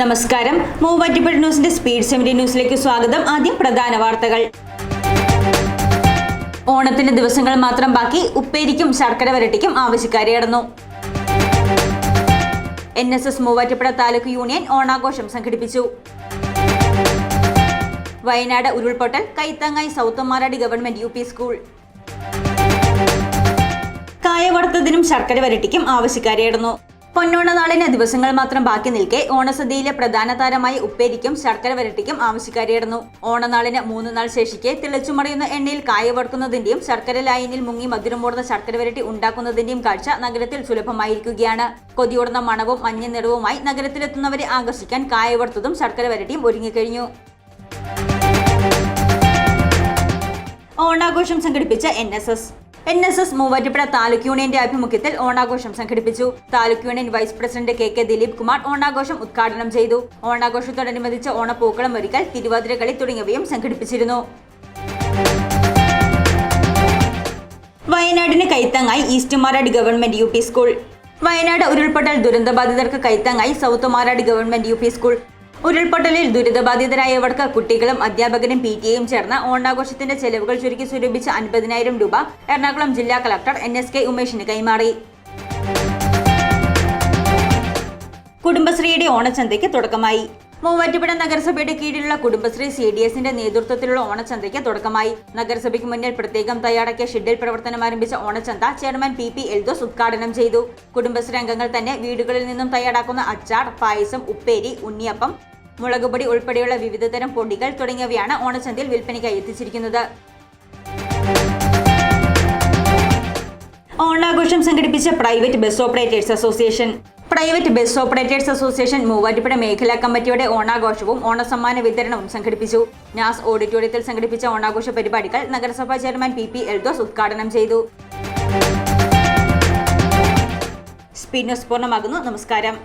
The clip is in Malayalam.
നമസ്കാരം. മൂവാറ്റുപുഴ ന്യൂസിന്റെ സ്പീഡ് സെമിനി ന്യൂസിലേക്ക് സ്വാഗതം. ആദ്യം പ്രധാന വാർത്തകൾ. ഓണത്തിന് ദിവസങ്ങൾ മാത്രം ബാക്കി ഉപ്പേരിക്കും ശർക്കര വരട്ടിക്കും ആവശ്യക്കാരെ അടന്നു N S S Muvattupuzha taluk union ഓണാഘോഷം സംഘടിപ്പിച്ചു. വയനാട് ഉരുൾപൊട്ടൽ കൈത്തങ്ങായി സൗത്തമാരാടി ഗവൺമെന്റ് യു സ്കൂൾ. കായവർത്തതിനും ശർക്കര വരട്ടിക്കും ആവശ്യക്കാരെ ഇടുന്നു പൊന്നോണ നാളിന് ദിവസങ്ങൾ മാത്രം ബാക്കി നിൽക്കെ ഓണസദ്യയിലെ പ്രധാന താരമായി ഉപ്പേരിക്കും ശർക്കര വരട്ടിക്കും ആവശ്യക്കാരിയായിരുന്നു ഓണനാളിന് മൂന്ന് നാൾ ശേഷിക്കെ തിളച്ചുമറിയുന്ന എണ്ണയിൽ കായ വറുക്കുന്നതിന്റെയും ശർക്കര ലായനിൽ മുങ്ങി മധുരമോടുന്ന ശർക്കര വരട്ടി ഉണ്ടാക്കുന്നതിന്റെയും കാഴ്ച നഗരത്തിൽ സുലഭമായിരിക്കുകയാണ്. കൊതിയോടുന്ന മണവും മഞ്ഞ നിറവുമായി നഗരത്തിലെത്തുന്നവരെ ആകർഷിക്കാൻ കായ വറുത്തതും ശർക്കര വരട്ടിയും ഒരുങ്ങിക്കഴിഞ്ഞു ഓണാഘോഷം സംഘടിപ്പിച്ച N S S. N S S Muvattupuzha taluk യൂണിയന്റെ ആഭിമുഖ്യത്തിൽ ഓണാഘോഷം സംഘടിപ്പിച്ചു. Taluk union vice president K K Dileep Kumar ഓണാഘോഷം ഉദ്ഘാടനം ചെയ്തു. ഓണാഘോഷത്തോടനുബന്ധിച്ച് ഓണപ്പൂക്കളം ഒരുക്കൽ തിരുവാതിരകളി തുടങ്ങിയവയും സംഘടിപ്പിച്ചിരുന്നു. വയനാടിന് കൈത്തങ്ങായി east Marad government U P school. Wayanad ഉരുൾപൊട്ടൽ ദുരന്തബാധിതർക്ക് കൈത്തങ്ങായി south Marad government U P school. ഉരുൾപൊട്ടലിൽ ദുരിതബാധിതരായവർക്ക് കുട്ടികളും അധ്യാപകരും പി ടി എയും ചേർന്ന് ഓണാഘോഷത്തിന്റെ ചെലവുകൾ ചുരുക്കി സ്വരൂപിച്ച അൻപതിനായിരം രൂപ എറണാകുളം ജില്ലാ കളക്ടർ എൻ എസ് കെ ഉമേഷിന് കൈമാറി. കുടുംബശ്രീയുടെ ഓണച്ചന്തയ്ക്ക് തുടക്കമായി. മൂവാറ്റുപുഴ നഗരസഭയുടെ കീഴിലുള്ള കുടുംബശ്രീ സി ഡി എസിന്റെ നേതൃത്വത്തിലുള്ള ഓണച്ചന്തയ്ക്ക് തുടക്കമായി. നഗരസഭയ്ക്ക് മുന്നിൽ പ്രത്യേകം തയ്യാറാക്കിയ ഷെഡിൽ പ്രവർത്തനം ആരംഭിച്ച ഓണച്ചന്ത ചെയർമാൻ പി പി എൽദോസ് ഉദ്ഘാടനം ചെയ്തു. കുടുംബശ്രീ അംഗങ്ങൾ തന്നെ വീടുകളിൽ നിന്നും തയ്യാറാക്കുന്ന അച്ചാർ പായസം ഉപ്പേരി ഉണ്ണിയപ്പം മുളകുപൊടി ഉൾപ്പെടെയുള്ള വിവിധതരം പൊടികൾ തുടങ്ങിയവയാണ് ഓണച്ചന്തയിൽ വിൽപ്പനയ്ക്കായി എത്തിച്ചിരിക്കുന്നത്. ഓണാഘോഷം സംഘടിപ്പിച്ച private bus operators association. Private bus operators association Muvattupuzha മേഖലാ കമ്മിറ്റിയുടെ ഓണാഘോഷവും ഓണസമ്മാന വിതരണവും സംഘടിപ്പിച്ചു. നാസ് ഓഡിറ്റോറിയത്തിൽ സംഘടിപ്പിച്ച ഓണാഘോഷ പരിപാടികൾ നഗരസഭാ ചെയർമാൻ പി പി എൽദോസ് ഉദ്ഘാടനം ചെയ്തു. സ്പീഡ് ന്യൂസ് പൂർണമാകുന്നു. നമസ്കാരം.